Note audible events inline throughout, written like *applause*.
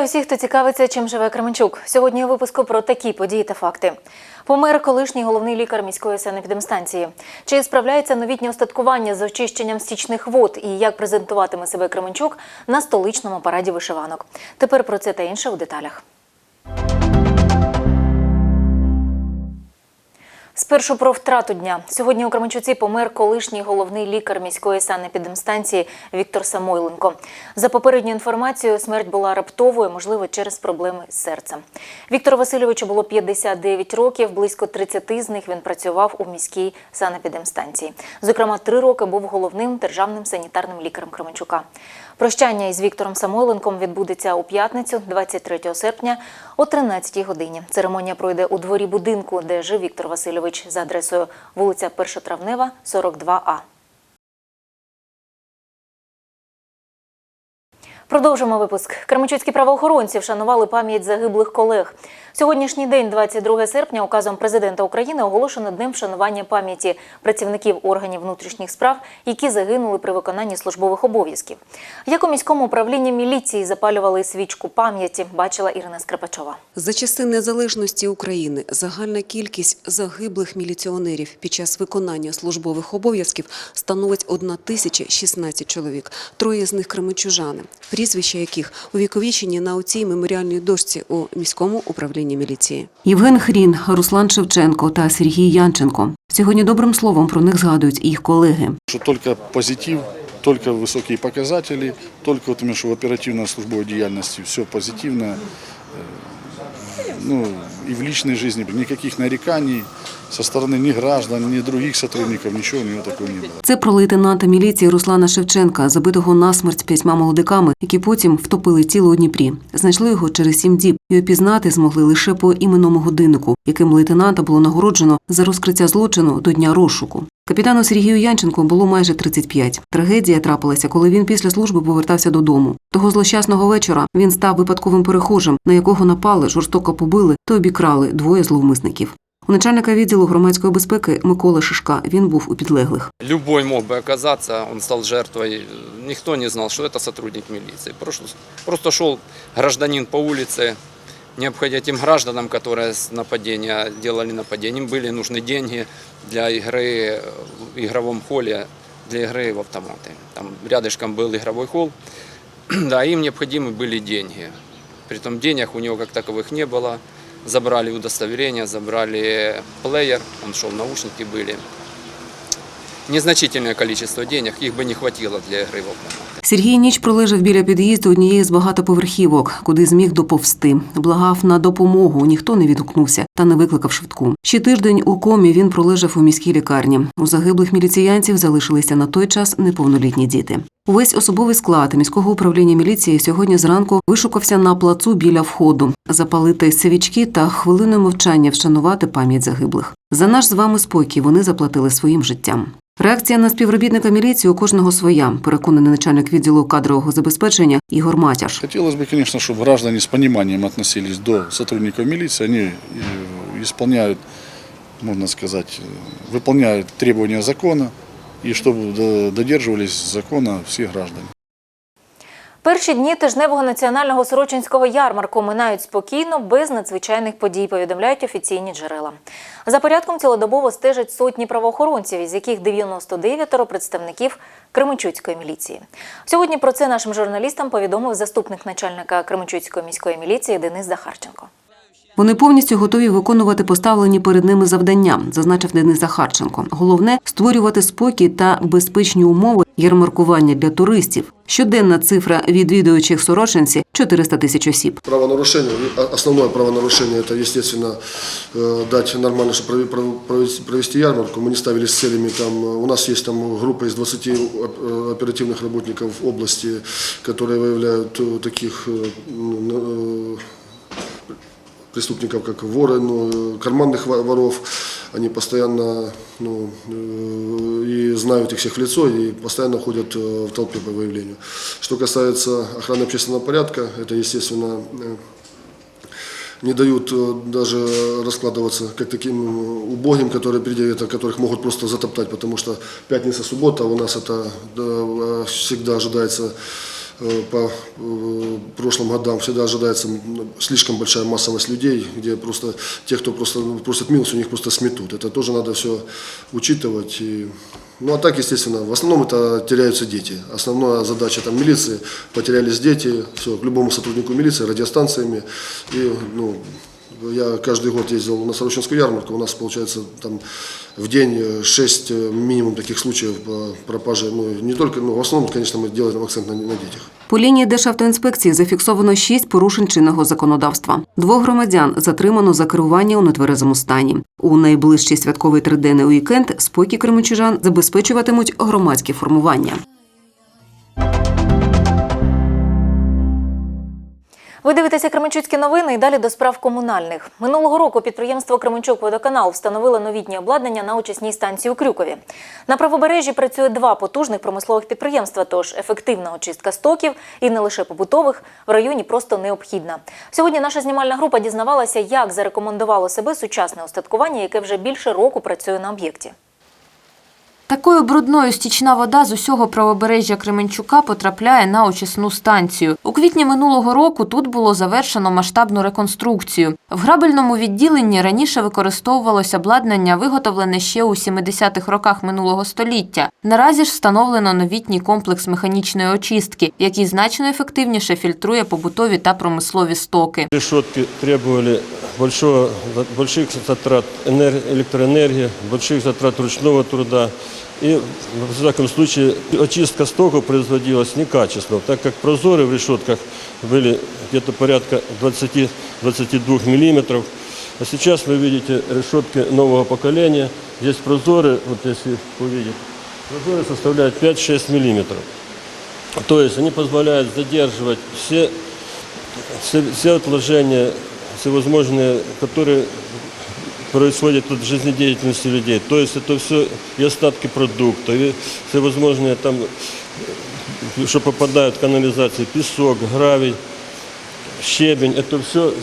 Вітаю всіх, хто цікавиться, чим живе Кременчук. Сьогодні у випуску про такі події та факти. Помер колишній головний лікар міської санепідемстанції. Чи справляється новітнє остаткування з очищенням стічних вод і як презентуватиме себе Кременчук на столичному параді вишиванок? Тепер про це та інше у деталях. Спершу про втрату дня. Сьогодні у Кременчуці помер колишній головний лікар міської санепідемстанції Віктор Самойленко. За попередньою інформацією, смерть була раптовою, можливо, через проблеми з серцем. Віктору Васильовичу було 59 років, близько 30 з них він працював у міській санепідемстанції. Зокрема, три роки був головним державним санітарним лікарем Кременчука. Прощання із Віктором Самойленком відбудеться у п'ятницю, 23 серпня о 13 годині. Церемонія пройде у дворі будинку, де жив Віктор Васильович за адресою вулиця Першотравнева, 42А. Продовжимо випуск. Кременчуцькі правоохоронці вшанували пам'ять загиблих колег. Сьогоднішній день, 22 серпня, указом президента України оголошено днем вшанування пам'яті працівників органів внутрішніх справ, які загинули при виконанні службових обов'язків. Як у міському управлінні міліції запалювали свічку пам'яті, бачила Ірина Скрипачова. За часи незалежності України загальна кількість загиблих міліціонерів під час виконання службових обов'язків становить 1016 чоловік. Троє з них кременчужани, прізвища яких увіковічені на оцій меморіальній дошці у міському управлінні міліції. Євген Хрін, Руслан Шевченко та Сергій Янченко. Сьогодні добрим словом про них згадують їх колеги. Что только позитив, только высокие показатели, только вот именно что в оперативной службовой деятельности все позитивно. Э, Ну, и в личной жизни никаких нареканий со стороны ни граждан, ни других сотрудников, ничего у него такого не было. Це про лейтенанта міліції Руслана Шевченка, забитого насмерть п'ятьма молодиками, які потім втопили тіло у Дніпрі. Знайшли його через сім діб і опізнати змогли лише по іменному годиннику, яким лейтенанта було нагороджено за розкриття злочину до дня розшуку. Капітану Сергію Янченку було майже 35. Трагедія трапилася, коли він після служби повертався додому. Того злощасного вечора він став випадковим перехожим, на якого напали, жорстоко побили та обікрали двоє зловмисників. У начальника відділу громадської безпеки Миколи Шишка він був у підлеглих. Любой мог бы оказаться, он стал жертвой. Никто не знал, что это сотрудник милиции. Просто, просто шел гражданин по улице, не обходя тем гражданам, которые с нападения делали нападение. Им были нужны деньги для игры в игровом холле, для игры в автоматы. Там рядышком был игровой холл, *clears throat* да, им необходимы были деньги. Притом денег у него как таковых не было. Забрали удостоверение, забрали плеер, он шел, наушники были незначительное количество денег, их бы не хватило для игры в автомат. Сергій ніч пролежав біля під'їзду однієї з багатоповерхівок, куди зміг доповсти. Благав на допомогу. Ніхто не відгукнувся та не викликав швидку. Ще тиждень у комі він пролежав у міській лікарні. У загиблих міліціянців залишилися на той час неповнолітні діти. Увесь особовий склад міського управління міліції сьогодні зранку вишукався на плацу біля входу, запалити свічки та хвилиною мовчання вшанувати пам'ять загиблих. За наш з вами спокій вони заплатили своїм життям. Реакція на співробітника міліції у кожного своя, переконаний начальник відділу кадрового забезпечення Ігор Матяш. Хотелось бы, конечно, чтобы граждане с пониманием относились до сотрудников милиции. Они э, исполняют, можно сказать, э, выполняют требования закона, и чтобы до- додерживались закона все граждане. Перші дні тижневого національного сорочинського ярмарку минають спокійно, без надзвичайних подій, повідомляють офіційні джерела. За порядком цілодобово стежать сотні правоохоронців, із яких 99 представників Кременчуцької міліції. Сьогодні про це нашим журналістам повідомив заступник начальника Кременчуцької міської міліції Денис Захарченко. Вони повністю готові виконувати поставлені перед ними завдання, зазначив Денис Захарченко. Головне створювати спокій та безпечні умови ярмаркування для туристів. Щоденна цифра відвідуючих сорочинці 400 тисяч осіб. Правонарушение, а- основное правонарушение, это, естественно, э, дать нормально, чтобы прови- пров- провести- провести ярмарку. Мы не ставили с целями, там, э, у нас есть там группа из 20 оп- э, оперативных работников области, которые выявляют э, таких э, м, э, преступников, как воры, ну, карманных во- воров. Они постоянно ну, э, и знают их всех в лицо, и постоянно ходят э, в толпе по выявлению. Что касается охраны общественного порядка, это, естественно, не дают даже раскладываться как таким убогим, которые предъявят, которых могут просто затоптать, потому что пятница, суббота у нас это да, всегда ожидается по э, прошлым годам всегда ожидается слишком большая массовость людей, где просто те, кто просто просит милость, у них просто сметут. Это тоже надо все учитывать. И, ну а так, естественно, в основном это теряются дети. Основная задача там милиции, потерялись дети, все, к любому сотруднику милиции, радиостанциями. И, ну, я каждый год ездил на Сорочинскую ярмарку, у нас получается там в день 6 минимум таких случаев по пропаже. Ну, не только, ну, в основном, конечно, мы делаем акцент на, на детях. По лінії Державтоінспекції зафіксовано шість порушень чинного законодавства. Двох громадян затримано за керування у нетверезому стані. У найближчий святковий триденний уікенд спокій кременчужан забезпечуватимуть громадські формування. Ви дивитеся Кременчуцькі новини і далі до справ комунальних. Минулого року підприємство Кременчук Водоканал встановило новітнє обладнання на очисній станції у Крюкові. На правобережжі працює два потужних промислових підприємства, тож ефективна очистка стоків і не лише побутових в районі просто необхідна. Сьогодні наша знімальна група дізнавалася, як зарекомендувало себе сучасне устаткування, яке вже більше року працює на об'єкті. Такою брудною стічна вода з усього правобережжя Кременчука потрапляє на очисну станцію. У квітні минулого року тут було завершено масштабну реконструкцію. В грабельному відділенні раніше використовувалося обладнання, виготовлене ще у 70-х роках минулого століття. Наразі ж встановлено новітній комплекс механічної очистки, який значно ефективніше фільтрує побутові та промислові стоки. Решетки требовали большого, больших затрат энер- электроэнергии, больших затрат ручного труда. И, в всяком случае, очистка стоков производилась некачественно, так как прозоры в решетках были где-то порядка 20-22 миллиметров. А сейчас вы видите решетки нового поколения. Здесь прозоры, вот если увидеть, прозоры составляют 5-6 миллиметров. То есть они позволяют задерживать все все, все отложения, всевозможные, которые происходят от жизнедеятельности людей. То есть это все и остатки продуктов, и всевозможные там, э, что попадают в канализации, песок, гравий, щебень. Это все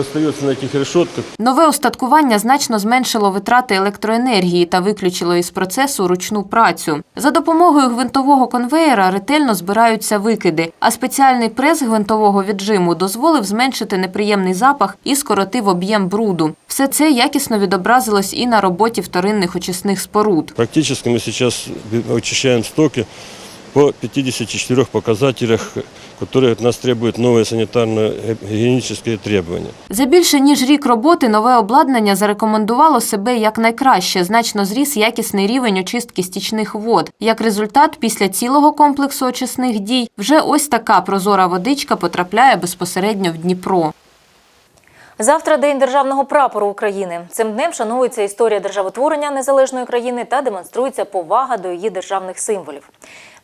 остается на этих решетках. Нове устаткування значно зменшило витрати електроенергії та виключило із процесу ручну працю. За допомогою гвинтового конвеєра ретельно збираються викиди, а спеціальний прес гвинтового віджиму дозволив зменшити неприємний запах і скоротив об'єм бруду. Все це якісно відобразилось і на роботі вторинних очисних споруд. Практически мы сейчас очищаем стоки по 54 показателях, которые от нас требуют новые санитарно-гигиенические требования. За більше ніж рік роботи нове обладнання зарекомендувало себе як найкраще. Значно зріс якісний рівень очистки стічних вод. Як результат, після цілого комплексу очисних дій вже ось така прозора водичка потрапляє безпосередньо в Дніпро. Завтра День державного прапору України. Цим днем шанується історія державотворення незалежної країни та демонструється повага до її державних символів.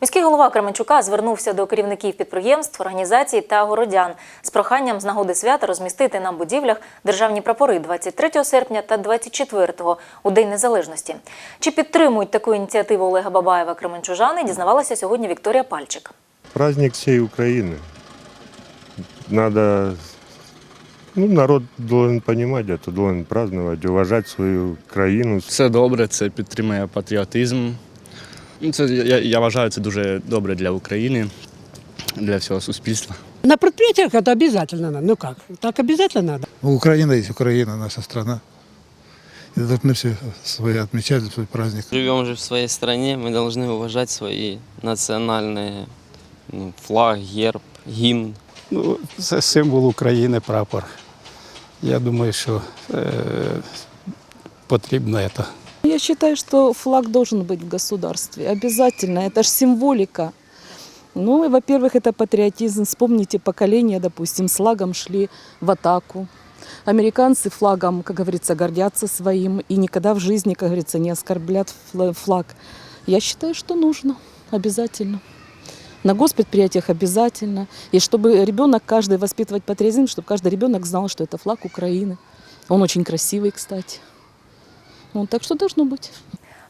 Міський голова Кременчука звернувся до керівників підприємств, організацій та городян з проханням з нагоди свята розмістити на будівлях державні прапори 23 серпня та 24-го у День Незалежності. Чи підтримують таку ініціативу Олега Бабаєва Кременчужани, дізнавалася сьогодні Вікторія Пальчик. Праздник всей Украины. Надо, ну, народ должен понимать это, должен праздновать, уважать свою країну. Це добре, це підтримує патріотизм. Ну, Це, я, я вважаю, це дуже добре для України, для всього суспільства. На предприятиях это обязательно надо. Ну как? Так обязательно надо. Украина есть Украина, наша страна. И должны все свои отмечать свой праздник. Живем же в своей стране, мы должны уважать свои национальные ну, флаг, герб, гимн. Ну, це символ України, прапор. Я думаю, що е, потрібно це. Я считаю, что флаг должен быть в государстве. Обязательно. Это же символика. Ну, и, во-первых, это патриотизм. Вспомните поколения, допустим, с флагом шли в атаку. Американцы флагом, как говорится, гордятся своим и никогда в жизни, как говорится, не оскорблят фла- флаг. Я считаю, что нужно. Обязательно. На госпредприятиях обязательно. И чтобы ребенок каждый воспитывать патриотизм, чтобы каждый ребенок знал, что это флаг Украины. Он очень красивый, кстати. Ну, так что должно быть.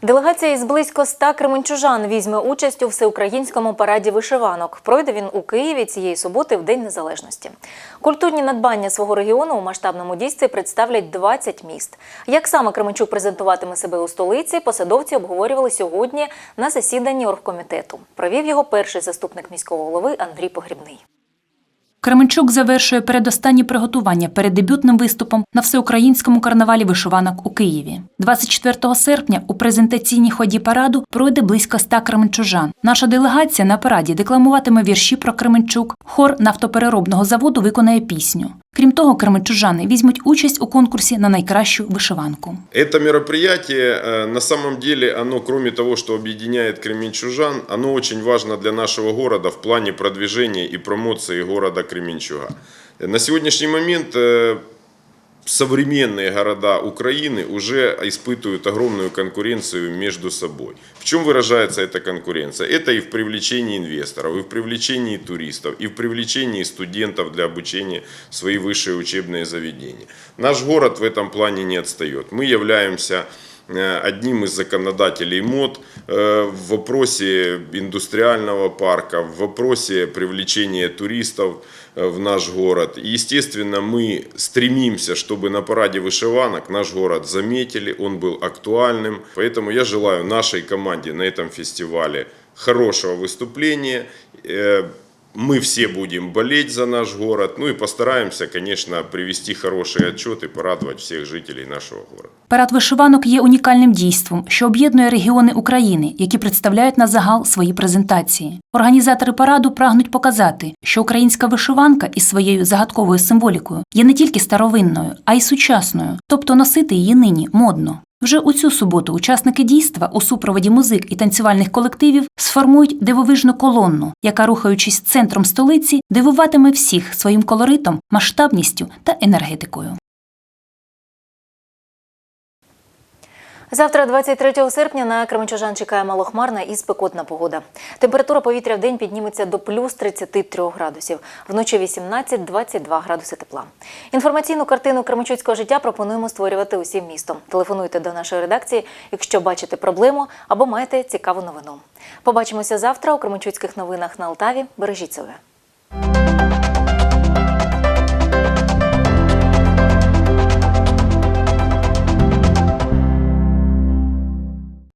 Делегація із близько ста кременчужан візьме участь у всеукраїнському параді вишиванок. Пройде він у Києві цієї суботи в День Незалежності. Культурні надбання свого регіону у масштабному дійстві представлять 20 міст. Як саме Кременчук презентуватиме себе у столиці, посадовці обговорювали сьогодні на засіданні оргкомітету. Провів його перший заступник міського голови Андрій Погрібний. Кременчук завершує передостанні приготування перед дебютним виступом на всеукраїнському карнавалі вишиванок у Києві. 24 серпня у презентаційній ході параду пройде близько ста кременчужан. Наша делегація на параді декламуватиме вірші про Кременчук. Хор нафтопереробного заводу виконає пісню. Крім того, кременчужани візьмуть участь у конкурсі на найкращу вишиванку. Это мероприятие, э, на самом деле, оно, кроме того, что объединяет кременчужан, оно очень важно для нашего города в плане продвижения и промоции города Кременчуга. На сегодняшний момент э, современные города Украины уже испытывают огромную конкуренцию между собой. В чем выражается эта конкуренция? Это и в привлечении инвесторов, и в привлечении туристов, и в привлечении студентов для обучения в свои высшие учебные заведения. Наш город в этом плане не отстает. Мы являемся э, одним из законодателей МОД э, в вопросе индустриального парка, в вопросе привлечения туристов э, в наш город. И, естественно, мы стремимся, чтобы на параде вышиванок наш город заметили, он был актуальным. Поэтому я желаю нашей команде на этом фестивале хорошего выступления. Мы все будем болеть за наш город, ну и постараемся, конечно, привести хороший отчет и порадовать всех жителей нашего города. Парад вишиванок є унікальним дійством, що об'єднує регіони України, які представляють на загал свої презентації. Організатори параду прагнуть показати, що українська вишиванка із своєю загадковою символікою є не тільки старовинною, а й сучасною, тобто носити її нині модно. Вже у цю суботу учасники дійства у супроводі музик і танцювальних колективів сформують дивовижну колонну, яка, рухаючись центром столиці, дивуватиме всіх своїм колоритом, масштабністю та енергетикою. Завтра, 23 серпня, на Кременчужан чекає малохмарна і спекотна погода. Температура повітря в день підніметься до плюс 33 градусів, вночі 18-22 градуси тепла. Інформаційну картину кременчуцького життя пропонуємо створювати усім містом. Телефонуйте до нашої редакції, якщо бачите проблему або маєте цікаву новину. Побачимося завтра у Кременчуцьких новинах на Алтаві. Бережіть себе.